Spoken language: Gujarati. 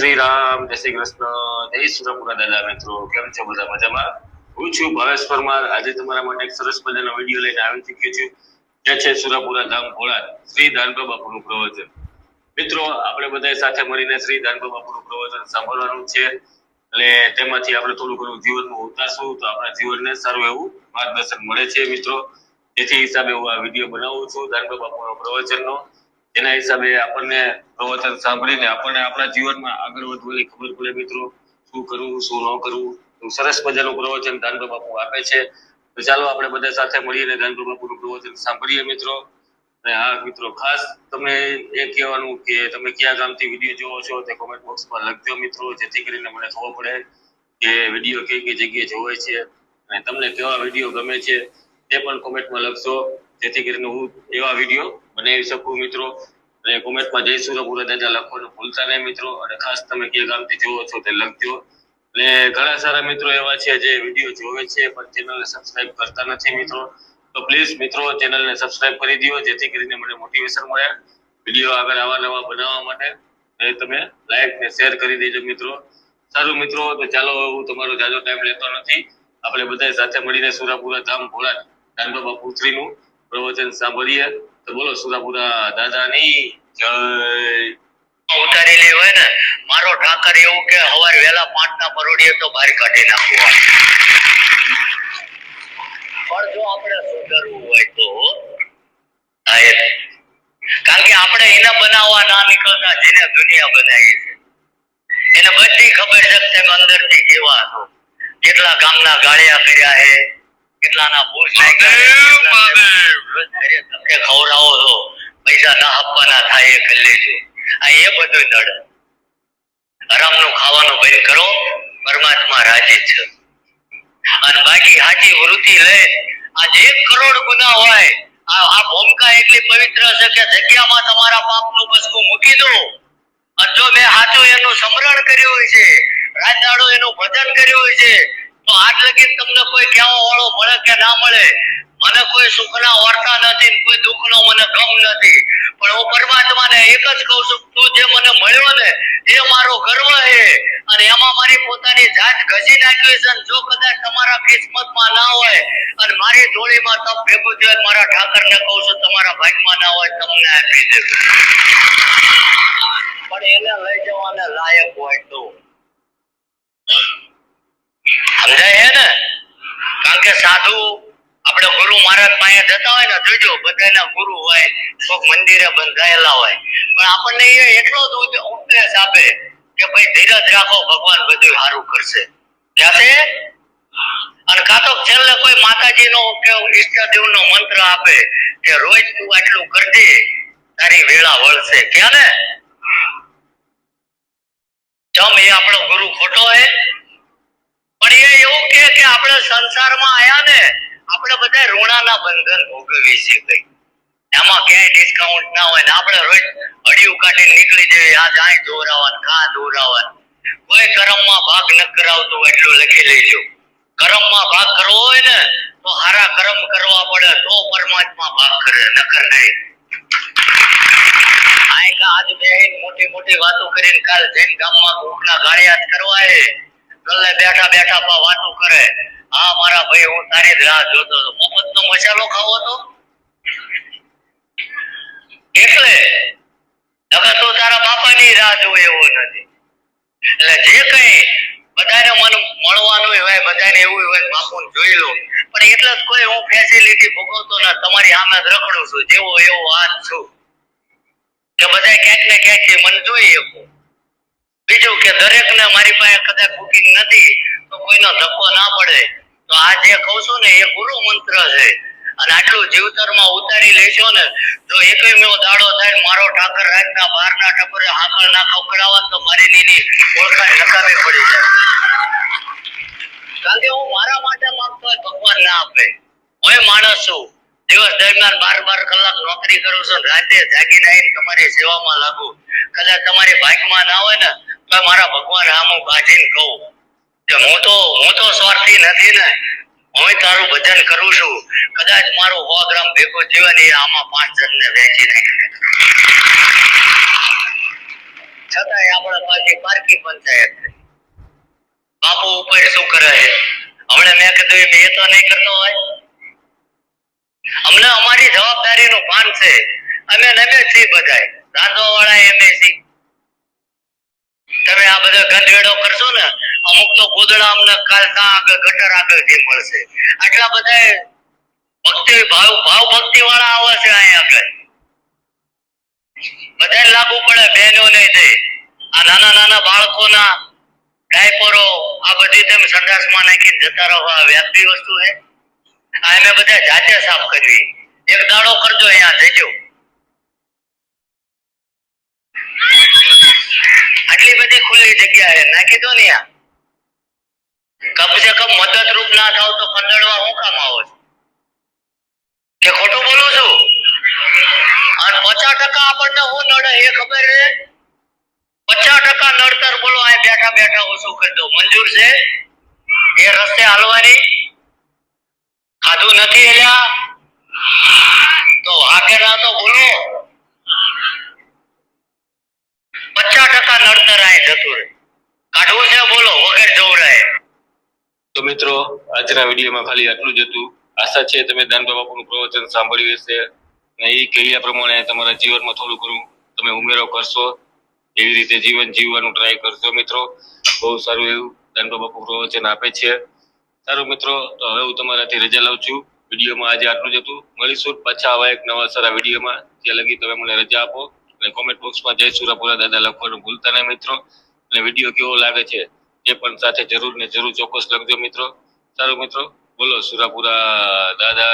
શ્રી રામ જય શ્રી કૃષ્ણ જય સુરપુરા દાદા મિત્રો, કેમ છો બધા મજામાં? હું છું ભાવેશ પરમાર. આજે તમારા માટે એક સરસ મજાનો વીડિયો લઈને આવી ચૂક્યો છું. જે છે સુરાપુરા ધામ ભોળા શ્રી દાનબા બાપુનું પ્રવચન. મિત્રો, આપણે બધા સાથે મળીને શ્રી દાનબા બાપુનું પ્રવચન સાંભળવાનું છે. એટલે તેમાંથી આપણે થોડું ઘણું જીવનમાં ઉતારશું તો આપણા જીવનને સારું એવું માર્ગદર્શન મળે છે, મિત્રો. જેથી હિસાબે હું આ વીડિયો બનાવું છું દાનબા બાપુનો પ્રવચનનો. એના હિસાબે આપણને પ્રવચન સાંભળીને આપણને આપણા જીવનમાં આગળ વધવાની ખબર પડે મિત્રો. શું કરવું, શું ન કરવું? સરસ મજાનું પ્રવચન દાનબા બાપુ આપે છે. તો ચાલો આપણે બધા સાથે મળીને દાનબા બાપુનું પ્રવચન સાંભળીએ મિત્રો. અને હા, મિત્રો, ખાસ તમે એ કહેવાનું કે તમે કયા ગામથી વીડિયો જોવો છો તે કોમેન્ટ બોક્સમાં લખજો મિત્રો, જેથી કરીને મને ખબર પડે કે વીડિયો કઈ કઈ જગ્યાએ જોવાય છે. અને તમને કેવા વીડિયો ગમે છે તે પણ કોમેન્ટમાં લખશો જેથી કરીને હું એવા વીડિયો બનાવી શકું મિત્રો? અને કોમેન્ટમાં જય સુરપુરા દાદા લખવાનું ભૂલતા નહીં મિત્રો. અને ખાસ તમે કે ગામથી જોવો છો તે લખજો અને ઘણા સારા મિત્રો એવા છે જે વીડિયો જોવે છે, પણ ચેનલને સબસ્ક્રાઇબ કરતા નથી મિત્રો. તો પ્લીઝ મિત્રો ચેનલને સબસ્ક્રાઇબ કરી દો જેથી કરીને મને મોટિવેશન મળે વીડિયો આગળ આવા નવા બનાવવા માટે. એ તમે લાઈક ને શેર કરી દેજો મિત્રો. સારું મિત્રો, તો ચાલો હું તમારો જાજો ટાઈમ લેતો નથી. આપણે બધા સાથે મળીને સુરાપુરા ધામ ભોળા દાનબાબા પુત્રીનું પ્રવચન સાંભળીએ. તો બોલો સુરાપુરા દાદાની જય. ઉતારેલી હોય ને, મારો ઠાકર એવું કે હવાર વેલા પાંચ ના પરોડીએ તો બહાર કાઢી નાખવા પણ જો આપણે સુધરવું હોય તો કારણ કે આપણે એને બનાવવા ના નીકળતા જેને દુનિયા બનાવી છે. એને બધી ખબર છે કે તમે અંદરથી કેવા છો. કેટલા ગામના ગાળિયા કર્યા છે. કેટલાના બૂટ નાખ્યા છે, કેટલાને રોજ ઘરે ધક્કે ખવડાવો છો. પૈસા ના આપવાના થાય એ કરી લેજો. આ એ બધું નડે. હરામનું ખાવાનું બંધ કરો. પરમાત્મા રાજી છે. અને બાકી સાચી વૃત્તિ લે. આજે એક કરોડ ગુના હોય. આ આ ભૂમિકા એટલી પવિત્ર છે કે જગ્યામાં તમારા પાપનું બસકું મૂકી દો. અને જો મેં સાચું એનું સમરણ કર્યું હોય છે રાત દાડો એનું ભજન કર્યું હોય છે તો આજ લગી તમને કોઈ કહેવા વાળો મળે કે ના મળે? મને કોઈ સુખના વાર્તા નથી ને કોઈ દુઃખનો મને ગમ નથી. પણ હું પરમાત્માને એક જ કહું છું, તું જે મને મળ્યો ને, એ મારો ગર્વ છે. અને એમાં મારી પોતાની જાત ઘસી નાખી છે જો કદાચ તમારા કિસ્મતમાં ના હોય અને મારી જોડીમાં તપ ભેગું થયું મારા મારા ઠાકરને કહું છું, તમારા ભાગમાં ના હોય, તમને આપી દેવું પણ એને લઈ જવાના લાયક હોય તો. સમજાય છે ને? કારણ કે સાધુ આપણે ગુરુ મહારાજ પાસે જતા હોય ને, જોજો, બધાના ગુરુ હોય કોઈક મંદિરે બંધાયેલા હોય. પણ આપણને એ એટલો જ ઉપદેશ આપે કે ભાઈ ધીરજ રાખો, ભગવાન બધું સારું કરશે. ક્યાંથી અને કાં તો છેલ્લે કોઈ માતાજીનો કે ઈષ્ટદેવનો મંત્ર આપે કે રોજ તું આટલું કરજે, તારી વેળા વળશે. ક્યાં ને? ચમ એ આપણો ગુરુ ખોટો હે પણ એ એવું કે કે આપણે સંસારમાં આયા ને, આપણે બધા ઋણાના બંધન ભોગવીએ છીએ કઈ એમાં ક્યાંય ડિસ્કાઉન્ટ ના હોય ને, આપણે રોજ અડિયું કાઢીને નીકળી જઈએ, આ જાય દોરાવન કા દોરાવન. કોઈ કર્મમાં ભાગ ન કરાવતું એટલું લખી લેજો. કર્મમાં ભાગ કરવો હોય ને, તો હારા કર્મ કરવા પડે, તો પરમાત્મા ભાગ કરે, નકર નહીં. આય આજ બેહીને મોટી મોટી વાતો કરીને કાલ જૈન ગામમાં કોકના ગાળિયાત કરવા એ ગલ્લે બેઠા બેઠા વાતો કરે. હા, મારા ભાઈ, હું તારી જ રાહ જોતો હતો. મફતનો મસાલો ખાવો તો એટલે હવે તો તારા બાપાની રાહ જોવે એવો નથી. એટલે જે કઈ બધાને મન મળવાનું હોય, બધાને એવું હોય, બાપુને જોઈ લો. પણ એટલે જ કોઈ હું ફેસિલિટી ભોગવતો ના, તમારી સામે જ રખડું છું, જેવો એવો હાથ છું. કે બધા ક્યાંક ને ક્યાંકથી મને જોઈ શકો. બીજું કે દરેક ને મારી પાસે કદાચ બુકિંગ નથી, તો કોઈનો ધક્કો ના પડે. તો આ જે કહું છું ને, એ ગુરુ મંત્ર છે. અને આટલું જીવતરમાં ઉતારી લેશો ને તો એકવીમો દાડો થાય મારો ઠાકર રાતના બારના ટપરે હાકળ ના ખવડાવવા તો મારી નીની ઓળખાણ નકામી પડી જાય. કારણ કે હું મારા માટે માંગતો હોય ભગવાન ના આપે. હું માણસ છું. દિવસ દરમિયાન બાર બાર કલાક નોકરી કરું છું રાતે જાગીને આવીને તમારી સેવામાં લાગુ. કદાચ તમારી ભાગમાં ના હોય ને, તો મારા ભગવાન આમ બાજીને કહું. કે હું તો હું તો સ્વાર્થી નથી ને. હું તારું ભજન કરું છું. કદાચ મારું સો ગ્રામ ભેગું જીવન ને એ આમાં પાંચ જણને વેચી નાખી. છતાંય આપણે પાછી પારકી પંચાયત. બાપુ ઉપર શું કરે છે? હમણાં મેં કીધું એમ, એ તો નહીં કરતો હોય. અમને અમારી જવાબદારીનું ભાન છે. અમે નમે છીએ બધાય. રાંધવા વાળા એમ છીએ તમે આ બધો ગંધેડો કરશો ને, અમુક તો ગોદડા અમને કાલ આગળ ગટર આગળથી મળશે. આટલા બધા ભક્તિ, ભાવ ભાવ ભક્તિ વાળા આવે છે અહીંયા આગળ. બધાને લાગુ પડે, બહેનો ને તે આ નાના નાના બાળકોના ડાયપરો, આ બધી તમે સંડાસમાં નાખીને જતા રહો, આ વ્યાપી વસ્તુ છે. આ એને બધા જાતે સાફ કરવી એક દાડો કરજો અહીંયા, જજો. આટલી બધી ખુલ્લી જગ્યા નાખી દો ને આ. કમ સે કમ મદદરૂપ ના થાવ તો કંદડવા હું કામ આવો કે ખોટું બોલું છું? અને પચાસ ટકા આપણને હું નડે એ ખબર છે? પચાસ ટકા નડતર બોલો, આ બેઠા બેઠા ઓછું કરી દો મંજૂર છે? એ રસ્તે હાલવાની? ખાધું નથી એલા? તો ના તો બોલો પચાસ ટકા નડતર આ તો મિત્રો, આજના વિડીયોમાં ખાલી આટલું જ હતું. આશા છે તમે દાનબા બાપુનું પ્રવચન સાંભળ્યું હશે. અને એ કહ્યા પ્રમાણે તમારા જીવનમાં થોડું ઘણું તમે ઉમેરો કરશો. એવી રીતે જીવન જીવવાનું ટ્રાય કરશો મિત્રો. બહુ સારું એવું દાનબા બાપુ પ્રવચન આપે છે. સારું મિત્રો, તો હવે હું તમારાથી રજા લઉં છું. વિડીયોમાં આજે આટલું જ હતું. મળીશું પાછા આવા એક નવા સારા વિડીયોમાં. ત્યાં લગી તમે મને રજા આપો. અને કોમેન્ટ બોક્સમાં જય સુરાપુરા દાદા લખવાનું ભૂલતા નહીં મિત્રો. અને વીડિયો કેવો લાગે છે એ પણ સાથે જરૂર ને જરૂર ચોક્કસ લખજો મિત્રો. સારું મિત્રો, બોલો સુરાપુરા દાદા